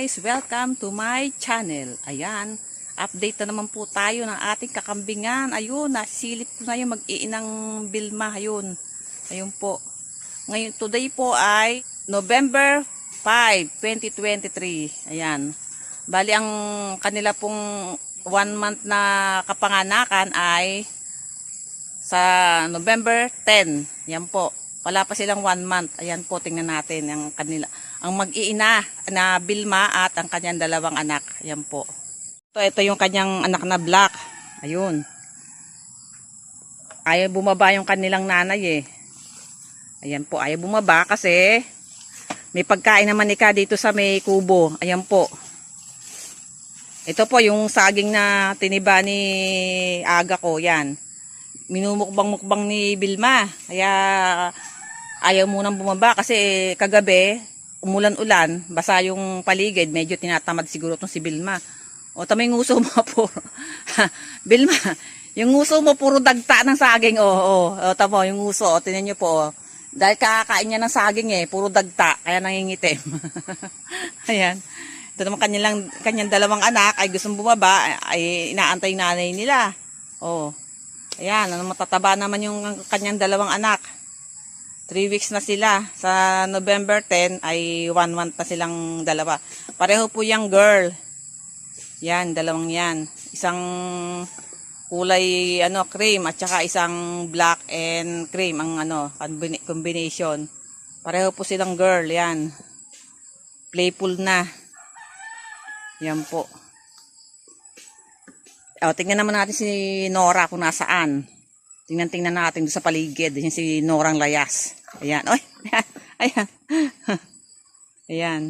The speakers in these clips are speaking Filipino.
guys! Welcome to my channel. Ayan, update na naman po tayo ng ating kakambingan. Ayun, nasilip ko na yung mag-iinang Bilma. Ayun, ayun po. Ngayon, today po ay November 5, 2023. Ayan. Bali, ang kanila pong one month na kapanganakan ay sa November 10. Yan po. Wala pa silang one month. Ayan po, tingnan natin ang kanila. Ang mag-iina na Bilma at ang kanyang dalawang anak. Ayan po. Ito, ito yung kanyang anak na black. Ayun. Ayaw bumaba yung kanilang nanay eh. Ayan po, ayaw bumaba kasi may pagkain naman ni ka dito sa may kubo. Ayan po. Ito po yung saging na tiniba ni aga ko. Yan minumukbang-mukbang ni Bilma. Kaya ayaw munang bumaba kasi kagabi, umulan-ulan, basa yung paligid, medyo tinatamad siguro tong si Bilma. O tama yung nguso mo puro. Bilma, yung nguso mo puro dagta ng saging. O, o, o tama yung nguso. O, tinan nyo po. O. Dahil kakakain niya ng saging eh, puro dagta, kaya nangingitim. Ayan. Ito naman kanyang, kanyang dalawang anak ay gustong bumaba, ay inaantay nanay nila. Oh. Ayan, ano matataba naman yung kanyang dalawang anak. 3 weeks na sila. Sa November 10 ay 1 month na silang dalawa. Pareho po yung girl. Yan, dalawang yan. Isang kulay ano cream at saka isang black and cream ang ano combina- combination. Pareho po silang girl, yan. Playful na. Yan po. O, tingnan naman natin si Nora kung nasaan. Tingnan-tingnan natin sa paligid. Yan si Norang Layas. Ayan. Oy, ayan. Ayan.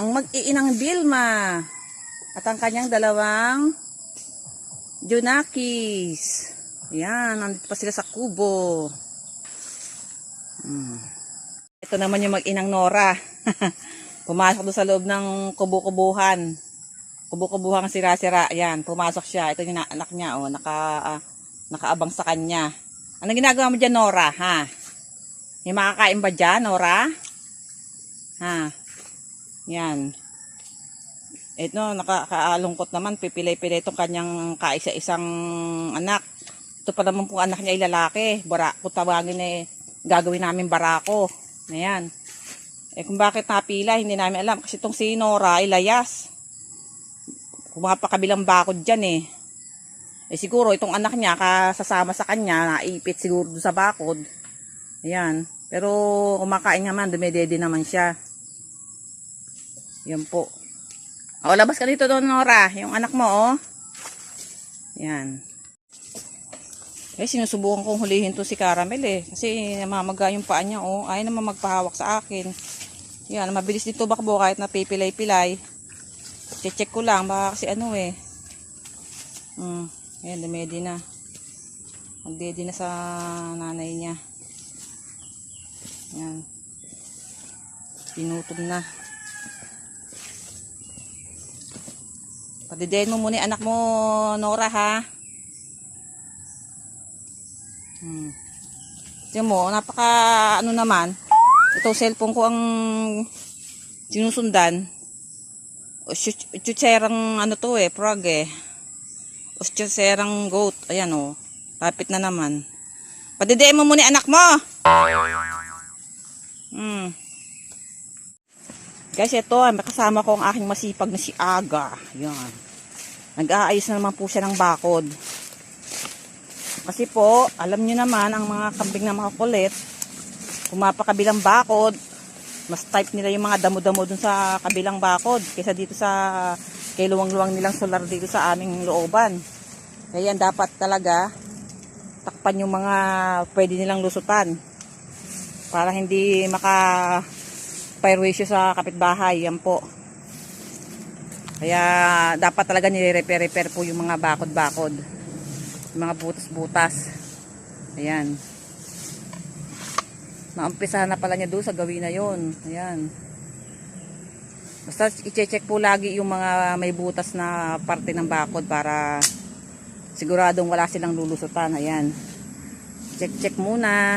Ang mag-iinang Bilma. At ang kanyang dalawang Junakis. Ayan. Nandito pa sila sa kubo. Hmm. Ito naman yung mag-inang Nora. Pumasok doon sa loob ng kubo-kubuhan kubo-kubuhang sira-sira. Ayan, pumasok siya. Ito yung na- anak niya, oh, naka, ah, nakaabang sa kanya. Ano ginagawa mo dyan, Nora, ha? May makakain ba dyan, Nora? Ha? Yan. Ito, nakakaalungkot naman. Pipilay-pilay itong kanyang kaisa-isang anak. Ito pa naman po anak niya ay lalaki. Bara, kung tawagin eh, gagawin namin barako. Ayan. Eh kung bakit napila, hindi namin alam. Kasi itong si Nora ay layas kumapakabilang bakod dyan eh. Eh siguro itong anak niya kasasama sa kanya, naipit siguro sa bakod. Ayan. Pero kumakain naman, dumedede naman siya. Yan po. O, labas ka dito doon, Nora. Yung anak mo, oh. Yan. Eh, sinusubukan kong hulihin to si Caramel eh. Kasi namamaga yung paa niya, oh. Ayaw naman magpahawak sa akin. Yan, mabilis dito bakbo kahit na pipilay-pilay. Check ko lang, baka kasi ano eh. Hmm, ayan, dumedi na. Magdedi na sa nanay niya. Ayan. Pinutom na. Padidehin mo muna anak mo, Nora, ha? Hmm. Tingnan mo, napaka, ano naman, ito cellphone ko ang sinusundan. Chucherang ano to eh, frog eh. Chucherang goat. Ayan oh. Lapit na naman. Padidiin mo muna anak mo. Hmm. Guys, ito, may kasama ko ang aking masipag na si Aga. Yan. Nag-aayos na naman po siya ng bakod. Kasi po, alam nyo naman, ang mga kambing na mga kulit, kumapakabilang bakod, mas type nila yung mga damo-damo dun sa kabilang bakod kaysa dito sa kay luwang-luwang nilang solar dito sa aming looban. Kaya dapat talaga takpan yung mga pwede nilang lusutan para hindi maka perwisyo sa kapitbahay. Yan po. Kaya dapat talaga nire-repair-repair po yung mga bakod-bakod. Yung mga butas-butas. Ayan. Maumpisahan na pala niya doon sa gawin na yon. Ayan. Basta i-check po lagi yung mga may butas na parte ng bakod para siguradong wala silang lulusutan. Ayan. Check-check muna.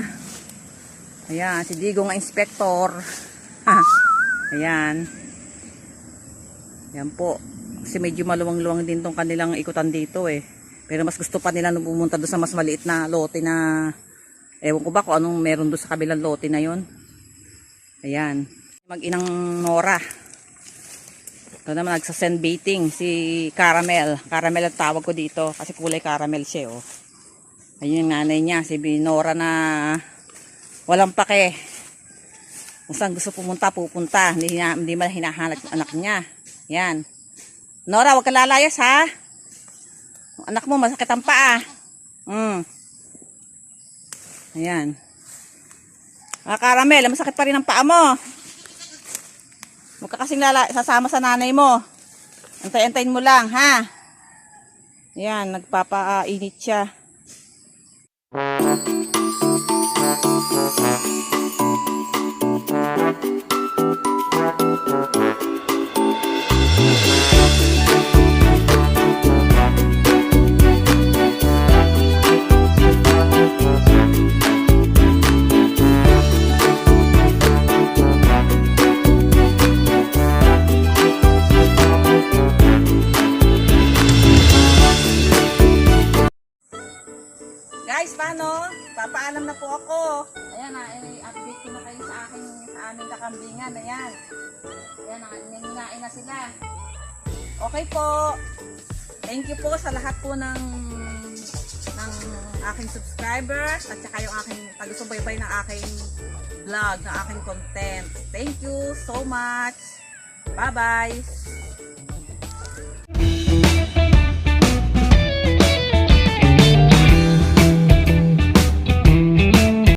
Ayan, si Digong ang inspector. Ayan. Yan po. Kasi medyo maluwang-luwang din tong kanilang ikutan dito eh. Pero mas gusto pa nila nung pumunta doon sa mas maliit na lote na ewan ko ba kung anong meron doon sa kabilang lote na yon. Ayan. Mag-inang Nora. Ito naman nagsa-send baiting si Caramel. Caramel ang tawag ko dito kasi kulay caramel siya oh. Ayun yung nanay niya, si Nora na walang pake. Kung saan gusto pumunta, pupunta. Hindi, na, hindi man hinahanap anak niya. Yan. Nora, wag ka lalayas ha. Anak mo, masakit ang paa. Mm. Ayan. Ah, Caramel, masakit pa rin ang paa mo. Huwag ka kasing lala sasama sa nanay mo. Antay-antayin mo lang, ha? Ayan, nagpapainit siya. Guys, Papaalam na po ako. Ayan na, i-update ko na kayo sa aking sa aming kakambingan. Ayan. Ayan, nangingain na sila. Okay po. Thank you po sa lahat po ng ng aking subscribers at saka yung aking taga-subaybay ng aking vlog, ng aking content. Thank you so much. Bye-bye.